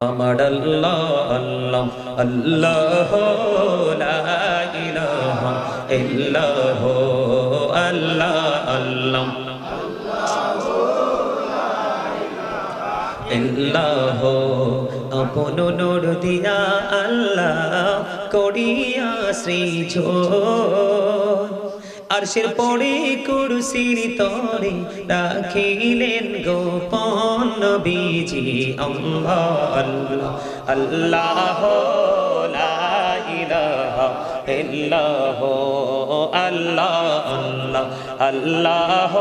আমার আল্লাহ আল্লাহ আল্লাহ ইল্লাহ আল্লাহ আল্লাহ ইল্লাহ আপন নূর দিয়া আল্লাহ করিয়া সৃজ আরশের পরে কুরসির তরে রাখিলেন গোপন নবীজি আল্লাহ আল্লাহ লা আল্লাহ আল্লাহ আল্লাহ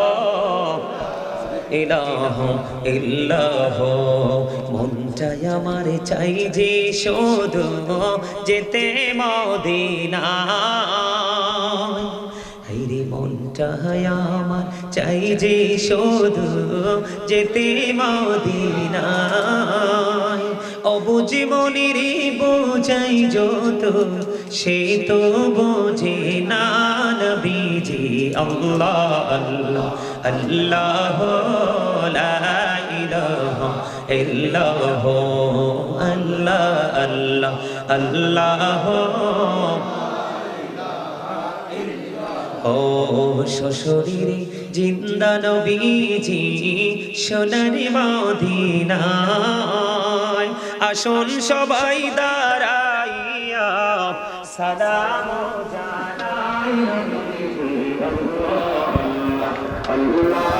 ইলাহ ইল্লাহ। মনটাই আমার চাই যে শুধু যেতে হাইরে মনটাই আমার চাই যে শুধু যেতে মদিনায়। অবুঝ মনির বোঝাই যত, সে তো বোঝে না নবীজি, আল্লাহ আল্লাহ আল্লাহ আল্লাহ আল্লাহ আল্লাহ ও জিন্দা নবীজি সোনারি মদিনায় আসুন সবাই দাঁড়াইয়া সালাম জানাই। तेरा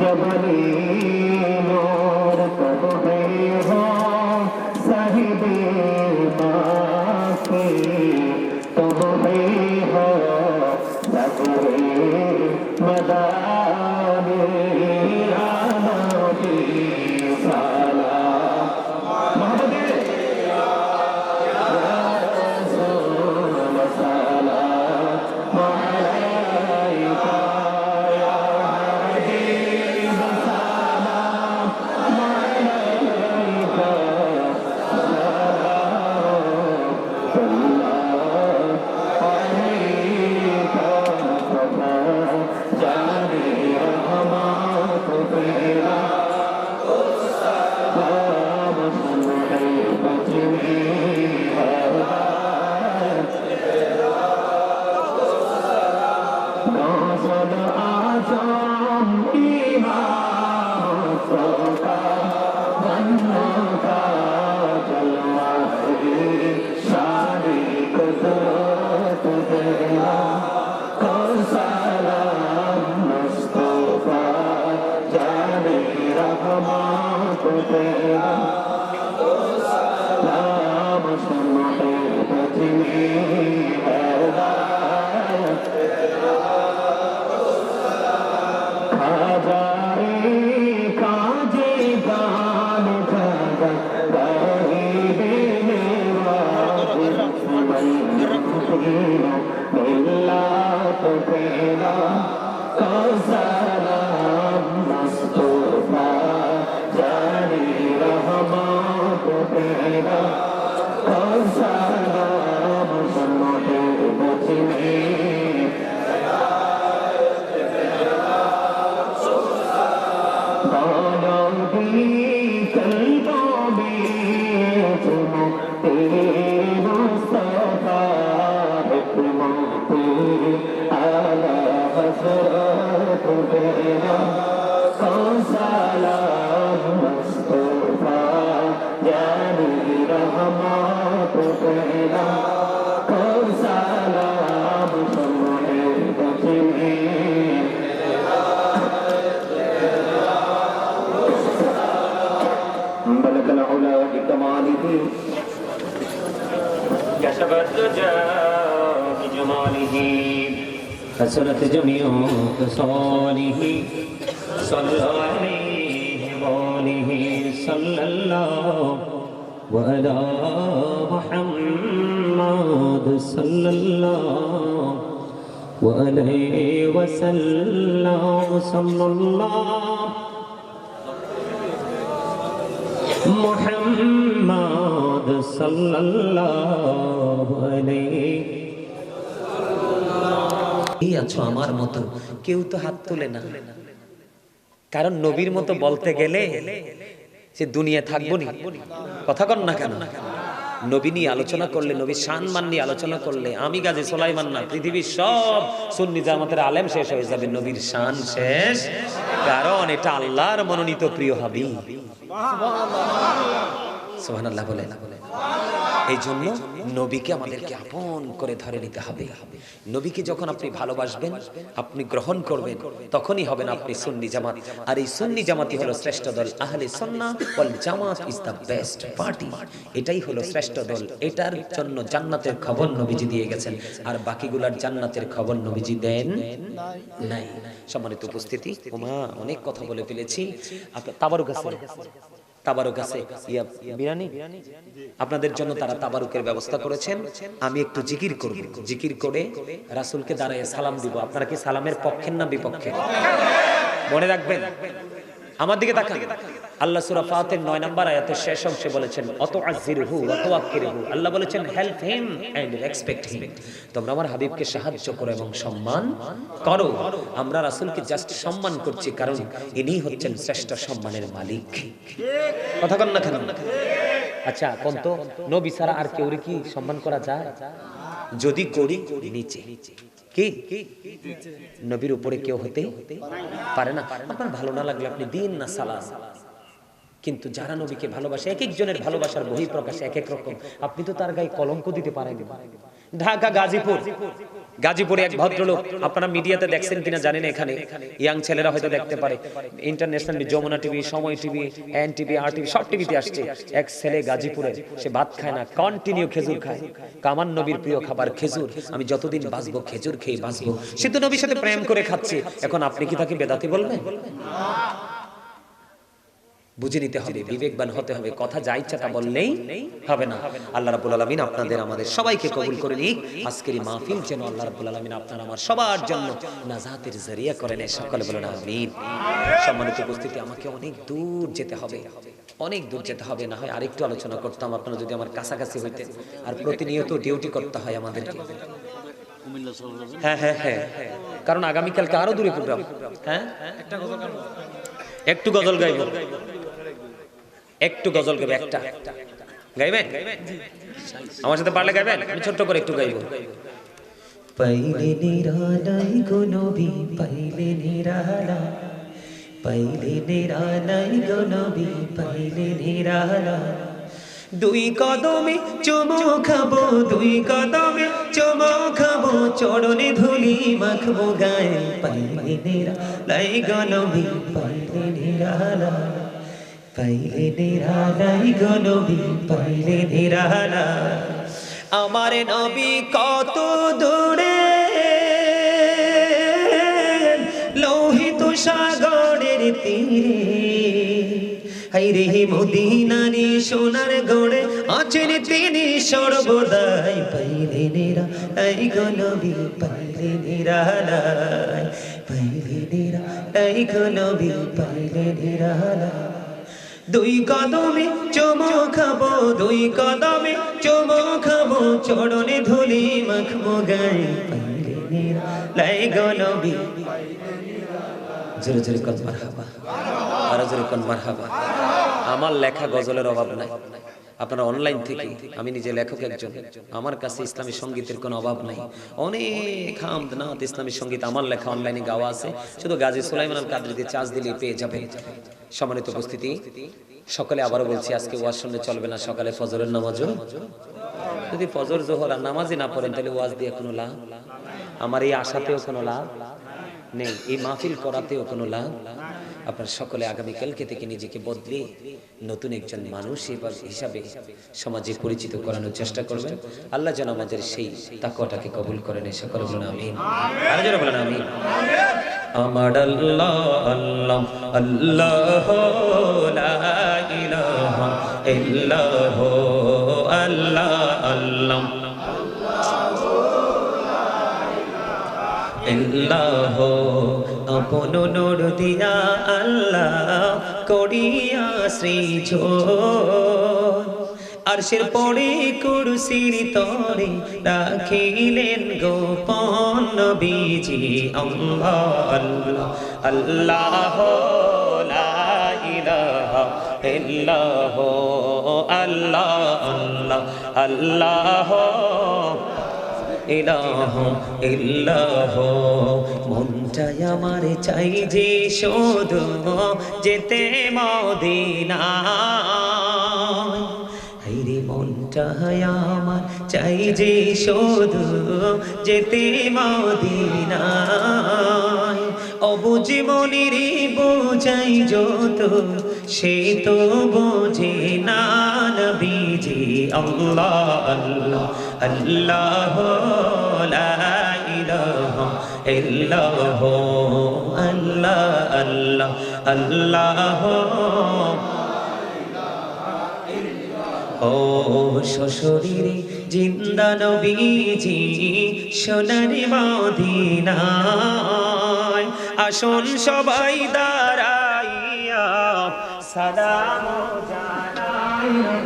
जबली सुमैया मिला तो तेरा कौसलाम بلغ العلا بكماله كشف الدجى بجماله حسنت جميع خصاله صلى عليه وآله صلى الله وعلى محمد صلى الله وعليه وسلم صلى الله আছো আমার মতো, কেউ তো হাত তোলে না। কারণ নবীর মতো বলতে গেলে সে দুনিয়া থাকব নি। কথা কর না কেন? নবী নিয়ে আলোচনা করলে নবী সম্মান নিয়ে আলোচনা করলে, আমি গাজী সোলাইমান না, পৃথিবীর সব সুন্নি জামাতের আলেম শেষ হয়ে যাবে, নবীর শান শেষ। কারণ এটা আল্লাহর মনোনীত প্রিয় হাবি সুবহানাল্লাহ। বলে এই জন্য নবীকে আমাদেরকে আপন করে ধরে নিতে হবে। নবীকে যখন আপনি ভালোবাসবেন, আপনি গ্রহণ করবেন, তখনই হবেন আপনি সুন্নি জামাত। আর এই সুন্নি জামাতই হলো শ্রেষ্ঠ দল Ahle Sunnah Wal Jamaat is the best party. এটাই হলো শ্রেষ্ঠ দল। এটার জন্য জান্নাতের খবর নবীজি দিয়ে গেছেন। আর বাকিগুলার জান্নাতের খবর নবীজি দেন নাই। সম্মানিত উপস্থিতি, ওমা, অনেক কথা বলে ফেলেছি। আপনার তাবারুক আছে? তাবারুক আছে। ইয়া বিরানি আপনাদের জন্য তারা তাবারুকের ব্যবস্থা করেছেন। আমি একটু জিকির করব। জিকির করে রাসূলকে দাঁড়ায় সালাম দিব। আপনারা কি সালামের পক্ষের না বিপক্ষে? মনে রাখবেন? আমার দিকে তাকান। আল্লাহ সূরা ফাতির 9 নম্বর আয়াতের শেষ অংশে বলেছেন অত আজিরহু ওয়া তাওয়াক্কিরহু আল্লাহ বলেছেন help him and respect him তোমরা আমার হাবিবকে সাহায্য করো এবং সম্মান করো। আমরা রাসূলকে জাস্ট সম্মান করছি, কারণ ইনি হচ্ছেন শ্রেষ্ঠ সম্মানের মালিক। কথা কন না কেন? আচ্ছা কোন তো? নবী ছাড়া আর কেউ কি সম্মান করা যায়? যদি করি, নিচে। কি? নবীর উপরে কেউ হতে পারে না? আপনার ভালো না লাগলে আপনি দিন না সালাম কিন্তু যারা নবীকে ভালোবাসে এক একজনের ভালোবাসার বহিঃপ্রকাশ এক এক রকম। আপনি তো তার গায়ে কলঙ্ক দিতে পারেন। ঢাকা, গাজীপুর। গাজীপুরে এক ভদ্রলোক, আপনারা মিডিয়াতে দেখছেন কিনা জানেন এখানে। ইয়াং ছেলেরা হয়তো দেখতে পারে। International Jamuna TV, Somoy TV, N TV, R TV, সব টিভিতে আসছে। এক ছেলে গাজীপুরে, সে ভাত খায় না কন্টিনিউ খেজুর খায়। কামান নবীর প্রিয় খাবার খেজুর। আমি যতদিন বাঁচবো, খেজুর খেয়ে বাঁচবো। সে তো নবীর সাথে প্রেম করে খাচ্ছে। এখন আপনি কি তাকে বেদাতি বলবেন? বুঝে নিতে হবে বিবেকবান হতে হবে কথা যা ইচ্ছা তা বললেই হবে না। আল্লাহ রাব্বুল আলামিন আপনাদের আমাদের সবাইকে কবুল করে নিক। আজকের এই মাহফিল যেন আল্লাহ রাব্বুল আলামিন আপনার আমার সবার জন্য নাজাতের জরিয়া করেন সকলে বলেন আমিন। সম্মানিত উপস্থিতি আমাকে অনেক দূর যেতে হবে। অনেক দূর যেতে হবে না হয় আরেকটু আলোচনা করতাম। আপনারা যদি আমার কাছাকাছি হইতেন আর প্রতিনিয়ত ডিউটি করতে হয় আমাদেরকে। হ্যাঁ হ্যাঁ হ্যাঁ। কারণ আগামীকালকে আরও দূরে প্রোগ্রাম। হ্যাঁ? একটু গজল গাইব। একটু গজল গাইবে একটা। গাইবেন আমার সাথে পারলে গাইবেন আমি ছোট্ট করে একটু গাইব। পাইলে নিরালাই গো নবী, পাইলে নিরালা পাইলে নিরালাই গো নবী, পাইলে নিরালা দুই কদমে চুমো খাব, দুই কদমে চুমো খাব, চরণে ধুলি মাখবো গায়ে। পাইলে নিরালাই গো নবী, পাইলে নিরালা পাইলে নিরালাই গো নবী, পাইলে নিরালাই আমার নবী কত দূরে? লোহিত সাগরের তীরে। হাইরে মদিনারি সোনার গড়ে, আছেন তিনি সর্বদাই। পাইলে নিরা এই গনবি পাইলে নিরালাই। পাইলে নিরা এই গনবি পাইলে নিরালাই। দুই কদমে চমো খাব, দুই কদমে চমো খাব চরণে ধুলি মাখবো গায়ে লাই গনবি জোরে জোরে কন মারহাবা। আরও জোরে কন মারহাবা। আমার লেখা গজলের অভাব নাই। আপনারা অনলাইন থেকে, আমি নিজে লেখক একজন। আমার কাছে ইসলামী সঙ্গীতের কোনো অভাব নাই। অনেক হামদ নাত ইসলামী সংগীত আমার লেখা অনলাইনে গাওয়া আছে। শুধু গাজী সুলাইমান আল কাদরিতে চার্জ দিলে পেয়ে যাবেন। সম্মানিত উপস্থিতি। সকালে আবারও বলছি, আজকে ওয়াজ শুনলে চলবে না সকালে ফজরের নামাজও। যদি ফজর, জোহর আর নামাজই না পড়েন, তাহলে ওয়াজ দিয়ে কোনো লাভ? আমার এই আশাতেও কোনো লাভ নেই, এই মাহফিল করাতেও কোনো লাভ? আপনার সকলে আগামীকালকে থেকে নিজেকে বদলে নতুন একজন মানুষ হিসাবে সমাজে পরিচিত করানোর চেষ্টা করবেন। আল্লাহ যেন আমাদের সেই তাকুয়াটাকে কবুল করেন সকলে বলেন আমিন। আর আমিন। আমার আল্লাহ আল্লাহ আল্লাহ আল্লাহ। আল্লাহ, আপন নূর দিয়া আল্লাহ করিয়া সৃজ। আরশের পরে কুরসির তরে রাখিলেন গোপন নবীজি আল্লাহ আল্লাহ আল্লাহ লা ইলাহা ইল্লাহ, আল্লাহ আল্লাহ আল্লাহ ইলাহ ইল্লাহ। মনটাই আমার চাই যে শুধু যেতে মদিনা। হাইরে মনটাই আমার চাই যে শুধু যেতে মদিনা। অবুঝ মনির বোঝাই যত, সে তো বোঝে না। আল্লাহ আল্লাহ আল্লাহ লা ইলাহা ইল্লাহ আল্লাহ আল্লাহ আল্লাহ ও শ্বশুরিরে জিন্দা নবীজি, সোনারি মদিনায় আসন সবাই দাঁড়াইয়া সালাম জানাই।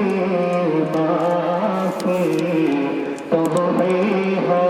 सही बाकी तुम्हें हो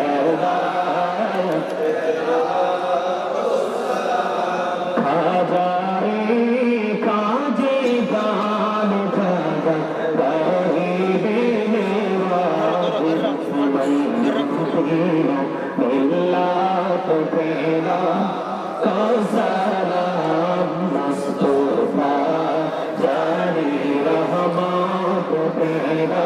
তেরা কসালাম মুস্তফা জানি রহমত তেরা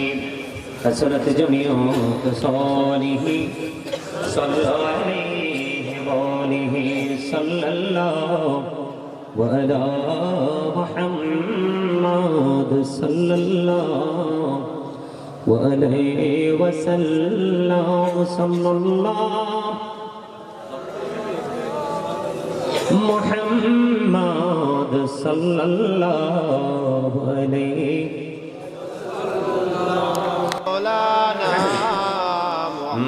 حسنت جميع خصاله صلى عليه وآله صلى الله وعلى محمد صلى الله وعليه وسلم. صلى الله محمد صلى الله عليه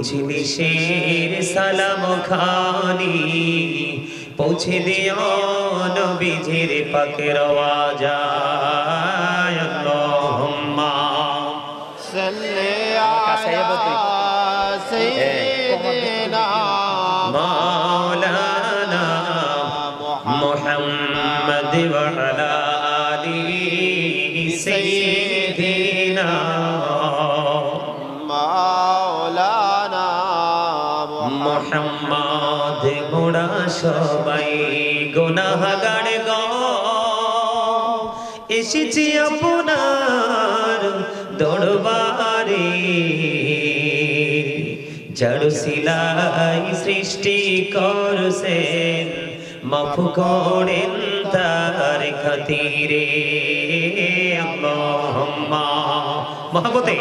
বুঝি বিশের সালাম খানি। পৌঁছে দিও নবীজির পাকের আওয়াজায়। আল্লাহুম্মা সাল্লি আলা সাইয়্যিদিনা মাওলানা মুহাম্মদ ওয়া আলা আলি সাইয়্যিদিনা। সবাই গোনাহাগার গ। এসেছি আপনার দরবারে। জড় শিলাই সৃষ্টি করছেন, মাফ করেন তার খাতিরে। আল্লাহ মহাবতে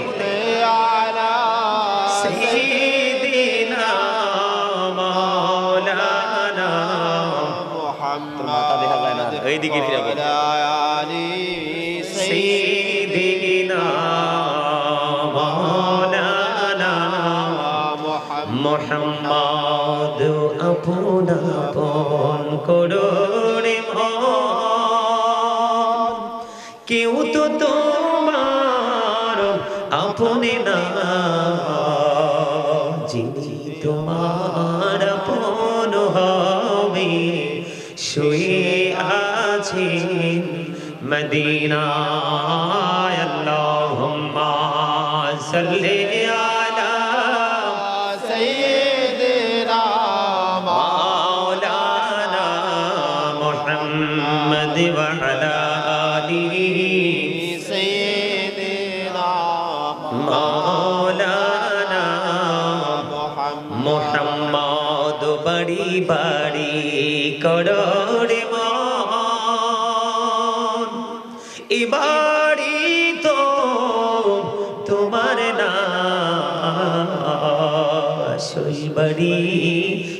আপন আপন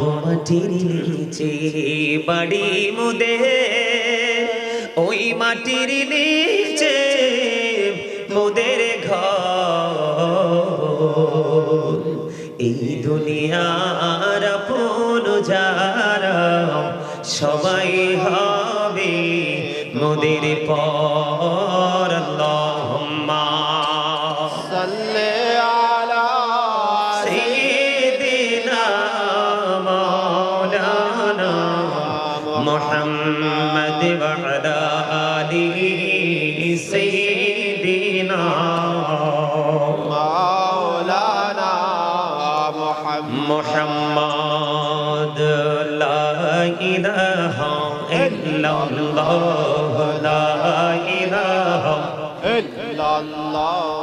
মাটির নিচে বাড়ি মুদে, ওই মাটির নিচে মোদের ঘর। এই দুনিয়ার আপন যারা, সবাই হবে মোদের পর।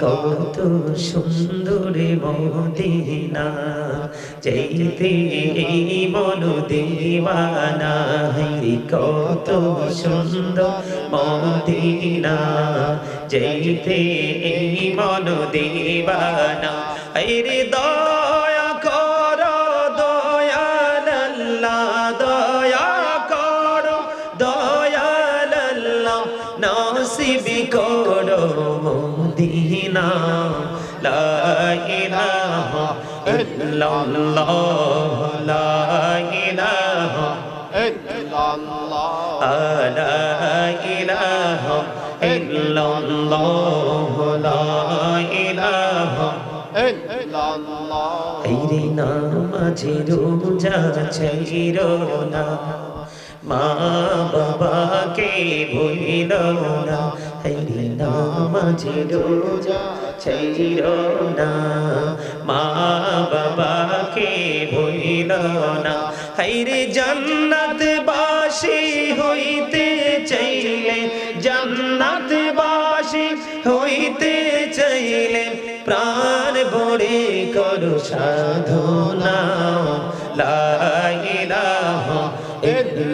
কত সুন্দর মদিনা এই মন দেওয়ানা কত সুন্দর মদিনা এই মন দেওয়ানা রে দয়া لا إله إلا الله لا إله إلا الله لا إله إلا الله لا إله إلا الله أيدينا ما جيرو جا جيرو মা বাবাকে ভুলিল না। হাইরে নামাজে রোজা ছাইর না। মা বাবাকে ভুলিল না। হাইরে জান্নাত বাসী হইতে চাইলে, জান্নাত বাসী হইতে চাইলে প্রাণ ভরে করো সাধনা। লা ইলাহা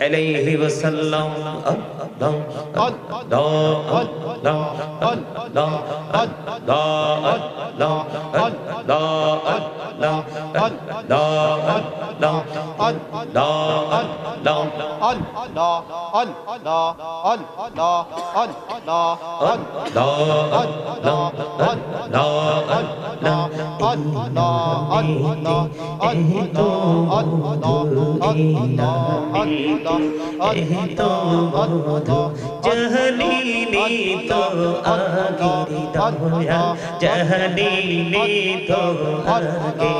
علیہ وسلم اللہ اللہ اللہ اللہ اللہ اللہ তো আগিরি দয়া জহনীনি তো আগে।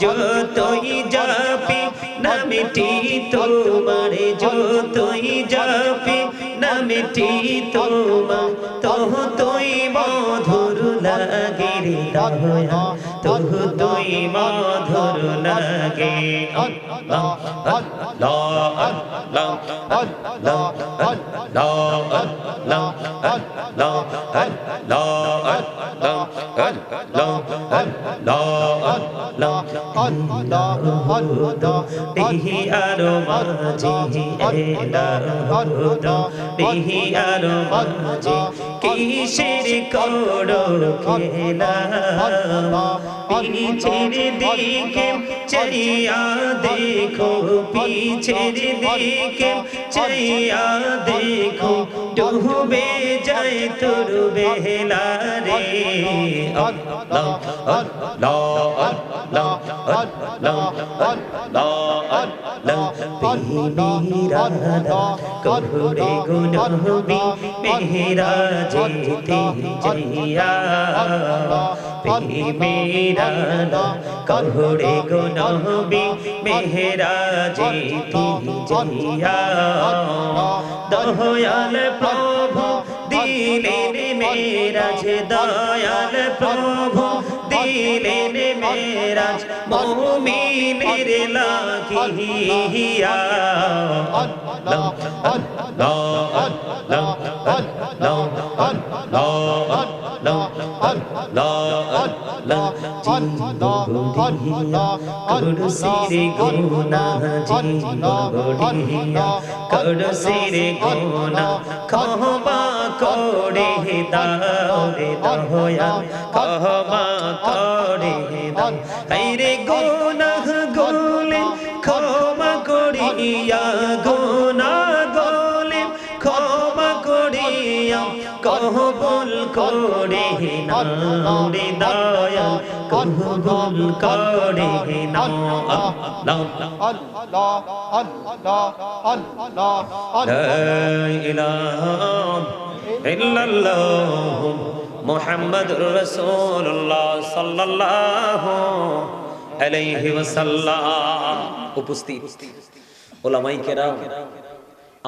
যতই যাবি নামটি তোমার, যতই যাবি নামটি তোমার তহ তুই মধুর লাগে রে অদ্ভুতই মধুর লাগে লা লা লা লা লা درود به ارواجی درود به ارواجی কিসের করো খেলা? পিছের দিকে চরিয়া দেখো, পিছের দিকে চরিয়া দেখো। ডুবে যায় তোর বেলা রে। অল্লাহ অল্লাহ অল্লাহ রাধা কহরে গুণবি মেরা যেতে যাইয়া মেরা কহরে গুণবি মেরা যেতে যাইয়া দয়াল প্রভু দিলেন মেরাজ দয়াল প্রভু দিলেন মেরাজ মুমিনের লাগিয়া আল্লাহ আল্লাহ আল্লাহ আল্লাহ আল্লাহ আল্লাহ আল্লাহ আল্লাহ করসিরে গুনা জীবড়িয়া করসিরে গুনা ক্ষমা করে দাও রে দয়া গুলে ক্ষমা করিয়া গুনা কবুল করে নরে দয়া কবুল করে মোহাম্মদ রসুল্লাহ সাল্লাহ আলাইহি ওয়াসাল্লাম। উপস্থিত। ওলামাই কেরাম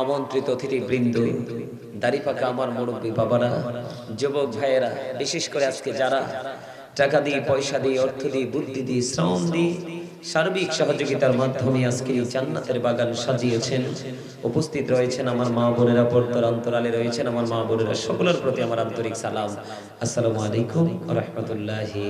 আমন্ত্রিত অতিথি বৃন্দ দাড়ি পাকা আমার মুরব্বী বাবারা, যুবক ভাইয়েরা, বিশেষ করে আজকে যারা টাকা দিয়ে, পয়সা দিয়ে, অর্থ দিয়ে, বুদ্ধি দিয়ে, শ্রম দিয়ে সার্বিক সহযোগিতার মাধ্যমে আজকে এই জান্নাতের বাগান সাজিয়েছেন, উপস্থিত রয়েছেন আমার মা বোনেরা, পর্দার অন্তরালে রয়েছেন আমার মা বোনেরা, সকলের প্রতি আমার আন্তরিক সালাম। আসসালামু আলাইকুম রহমতুল্লাহি